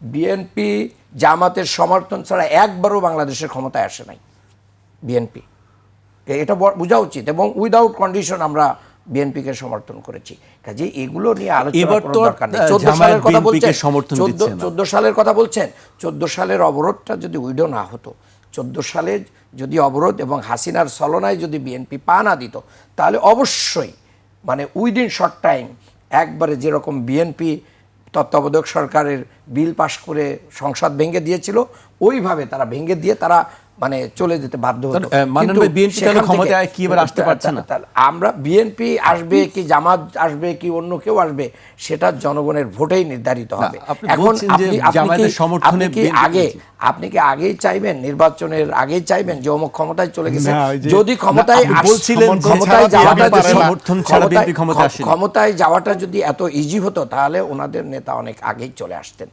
BNP জামাতের সমর্থন ছাড়া একবারও বাংলাদেশের ক্ষমতায় আসে নাই বিএনপি। এটা বোঝা উচিত এবং উইদাউট কন্ডিশন আমরা বিএনপিকে সমর্থন করেছি। কাজে এগুলো নিয়ে আলোচনা চোদ্দ সালের কথা বলছেন চোদ্দ চোদ্দ সালের কথা বলছেন চোদ্দ সালের অবরোধটা যদি উইডো না হতো চোদ্দ সালে যদি অবরোধ এবং হাসিনার ছলনায় যদি বিএনপি পা না দিত তাহলে অবশ্যই মানে উইদিন শর্ট টাইম একবারে যেরকম বিএনপি তত্ত্বাবধায়ক সরকারের বিল পাশ করে সংসদ ভেঙে দিয়েছিল ওইভাবে তারা ভেঙে দিয়ে তারা মানে চলে যেতে বাধ্য হতো। মাননীয় কিন্তু তাহলে ক্ষমতায় কি এবার আসতে পারছে না? আমরা বিএনপি আসবে কি জামাত আসবে কি অন্য কেউ আসবে সেটা জনগণের ভোটেই নির্ধারিত হবে। আপনি সমর্থনে আপনি কি আগে আপনি কি আগেই চাইবেন নির্বাচনের আগেই চাইবেন যে অমুক ক্ষমতায় চলে গেছে? যদি ক্ষমতায় বলছিলেন ক্ষমতায় যাওয়াটা সমর্থন ছাড়া বিএনপি ক্ষমতায় আসেনি। ক্ষমতায় যাওয়াটা যদি এত ইজি হতো তাহলে ওনাদের নেতা অনেক আগেই চলে আসতেন।